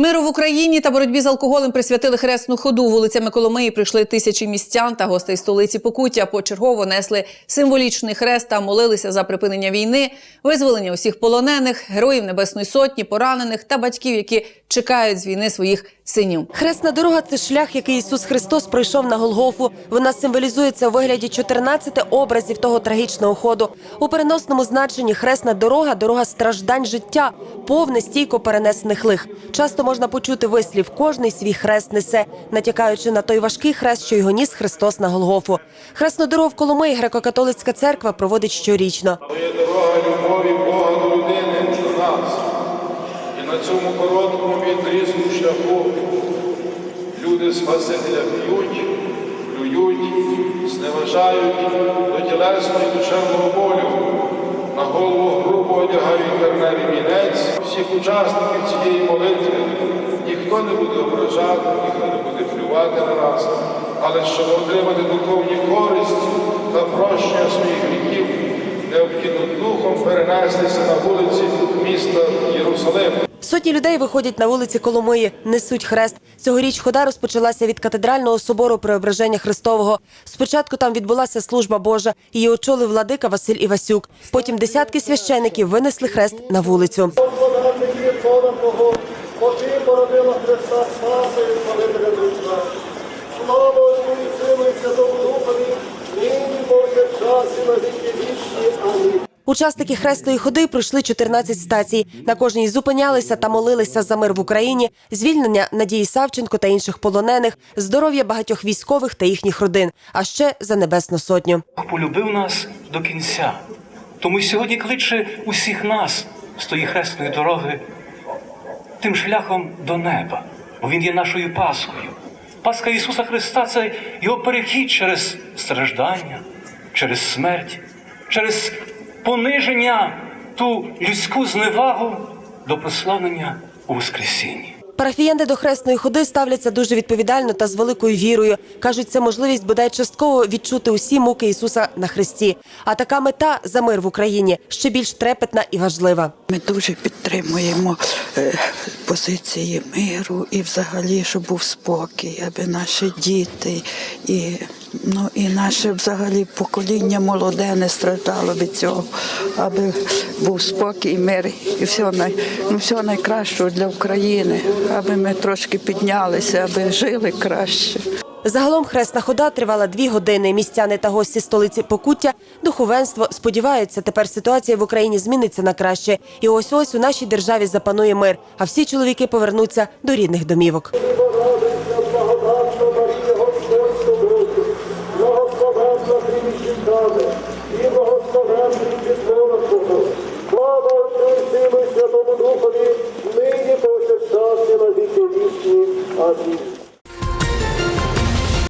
Миру в Україні та боротьбі з алкоголем присвятили хресну ходу. Вулицями Коломиї прийшли тисячі містян та гостей столиці Покуття. Почергово несли символічний хрест та молилися за припинення війни, визволення усіх полонених, героїв Небесної Сотні, поранених та батьків, які чекають з війни своїх синів. Хресна дорога це шлях, який Ісус Христос пройшов на Голгофу. Вона символізується у вигляді 14 образів того трагічного ходу. У переносному значенні хресна дорога дорога страждань життя, повне стійко перенесених лих. Часто можна почути вислів кожний свій хрест несе, натякаючи на той важкий хрест, що його ніс Христос на Голгофу. Хресну дорогу в Коломиї греко-католицька церква проводить щорічно. Є дорога любові Бога до людини до нас. І на цьому короткому відрізку шляху люди Спасителя п'ють, плюють, зневажають до тілесного і душевного болю. На голову грубо одягають терневий вінець. Всіх учасників цієї молитви ніхто не буде ображати, ніхто не буде плювати на нас, але щоб отримати духовні користь та прощення своїх гріхів, необхідно духом перенестися на вулиці міста Єрусалим. Сотні людей виходять на вулиці Коломиї, несуть хрест. Цьогоріч хода розпочалася від катедрального собору Преображення Христового. Спочатку там відбулася служба Божа. Її очолив владика Василь Івасюк. Потім десятки священиків винесли хрест на вулицю. Слава Отцю і Духові, нині повсякчас і на. Учасники хресної ходи пройшли 14 стацій. На кожній зупинялися та молилися за мир в Україні, звільнення Надії Савченко та інших полонених, здоров'я багатьох військових та їхніх родин, а ще за небесну сотню. Полюбив нас до кінця. Тому сьогодні кличе усіх нас з тої хресної дороги тим шляхом до неба, бо Він є нашою Пасхою. Пасха Ісуса Христа це Його перехід через страждання, через смерть, через пониження, ту людську зневагу до прославлення у Воскресінні. Парафіяни до хресної ходи ставляться дуже відповідально та з великою вірою. кажуть, це можливість бодай частково відчути усі муки Ісуса на хресті. А така мета за мир в Україні ще більш трепетна і важлива. Ми дуже підтримуємо е, позиції миру і взагалі, щоб був спокій, аби наші діти і, ну, і наше взагалі покоління молоде не страждало від цього, аби був спокій, мир і все, най, ну, все найкращого для України, аби ми трошки піднялися, аби жили краще. Загалом хресна хода тривала дві години. Містяни та гості столиці Покуття, духовенство сподіваються, тепер ситуація в Україні зміниться на краще. І ось ось у нашій державі запанує мир, а всі чоловіки повернуться до рідних домівок. Жінками, і благословенний підлога Твого. Слава Отцю і Сину і Святому Духові, нині повсякчас і на віки вічні. Амінь.